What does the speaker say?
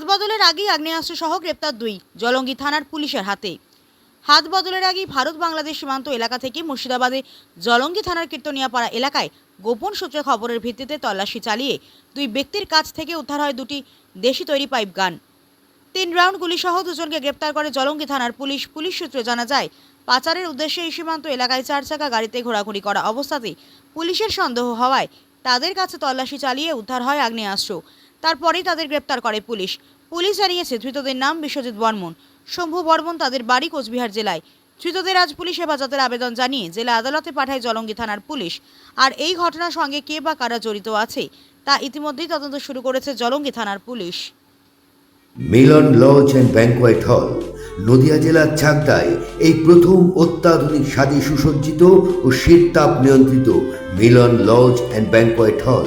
হাত বদলের আগেই আগ্নেয়াস্ত্র সহ গ্রেপ্তার দুই, জলঙ্গি থানার পুলিশের হাতে। হাত বদলের আগেই ভারত বাংলাদেশ সীমান্ত এলাকা থেকে মুর্শিদাবাদে জলঙ্গি থানার কীর্তনিয়াপাড়া এলাকায় গোপন সূত্রে খবরের ভিত্তিতে তল্লাশি চালিয়ে দুই ব্যক্তির কাছ থেকে উদ্ধার হয় দুটি দেশি তৈরি পাইপ গান। তিন রাউন্ড গুলিসহ দুজনকে গ্রেপ্তার করে জলঙ্গি থানার পুলিশ। পুলিশ সূত্রে জানা যায়, পাচারের উদ্দেশ্যে এই সীমান্ত এলাকায় চার চাকা গাড়িতে ঘোরাঘুরি করা অবস্থাতেই পুলিশের সন্দেহ হওয়ায় তাদের কাছে তল্লাশি চালিয়ে উদ্ধার হয় আগ্নেয়াস্ত্র। তারপরেই তাদের গ্রেপ্তার করে পুলিশ। পুলিশ জানিয়েছে, ধৃতদের নাম বিশ্বজিৎ বর্মন। শম্ভু বর্মন তাদের বাড়ি কোচবিহার জেলায়। ধৃতদের আজ পুলিশ হেফাজতের আবেদন জানিয়ে জেলা আদালতে পাঠায় জলঙ্গি থানার পুলিশ। আর এই ঘটনার সঙ্গে কে বা কারা জড়িত আছে, তা ইতিমধ্যেই তদন্ত শুরু করেছে জলঙ্গি থানার police. Milan lodge and banquet hall, Nadia জেলার চাকদায় এই প্রথম অত্যাধুনিক স্বাদে সুসজ্জিত ও শীততাপ নিয়ন্ত্রিত মিলন লজ অ্যান্ড ব্যাংকোয়েট হল।